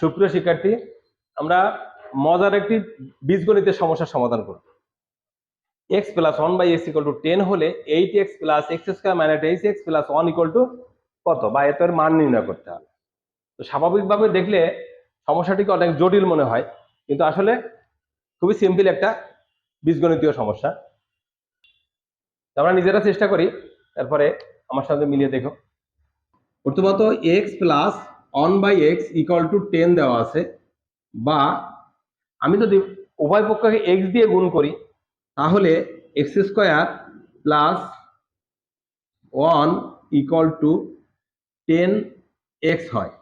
সুপ্রিয় শিক্ষার্থী, আমরা মজার একটি বীজগণিতের সমস্যার সমাধান করব। X plus one by x equal to ten হলে eight x plus x square minus h x plus one equal to কত? বা এত এর মান নির্ণয় করতে হবে। তো স্বাভাবিকভাবে দেখলে সমস্যাটিকে অনেক জটিল মনে হয়, কিন্তু আসলে খুবই সিম্পল একটা বীজগণিতীয় সমস্যা। আমরা নিজেরা চেষ্টা করি, তারপরে আমার সাথে মিলিয়ে দেখো। প্রথমত x plus one by x equal to ten দেওয়া আছে, বা আমি যদি উভয় পক্ষকে এক্স দিয়ে গুণ করি, তাহলে x square plus one equal to ten x হয়।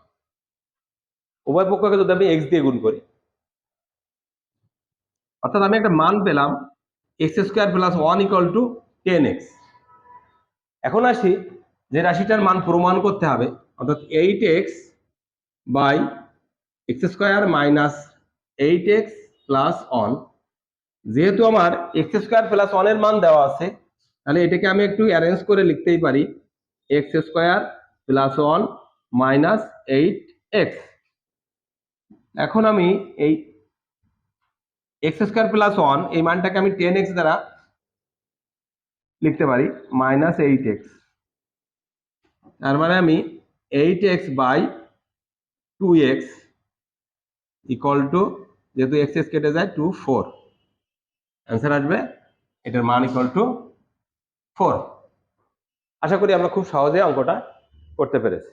উভয় পক্ষকে যদি আমি এক্স দিয়ে গুণ করি, অর্থাৎ আমি একটা মান পেলাম x square plus one equal to ten x এখন আসি যে রাশিটার মান প্রমাণ করতে হবে, অর্থাৎ eight x by x square minus eight x plus one যেহেতু আমার এক্স স্কোয়ার প্লাস ওয়ানের মান দেওয়া আছে, তাহলে এটাকে আমি একটু অ্যারেঞ্জ করে লিখতেই পারি x square plus one minus eight x এখন আমি এই এক্স স্কোয়ার প্লাস ওয়ান এই মানটাকে আমি টেন এক্স দ্বারা লিখতে পারি মাইনাস এইট এক্স তার মানে আমি eight x by two x equal to যেহেতু এক্স এক্স কেটে যায় টু ফোর অ্যান্সার আসবে, এটার মান ইকুয়াল টু ফোর আশা করি আমরা খুব সহজে অঙ্কটা করতে পেরেছি।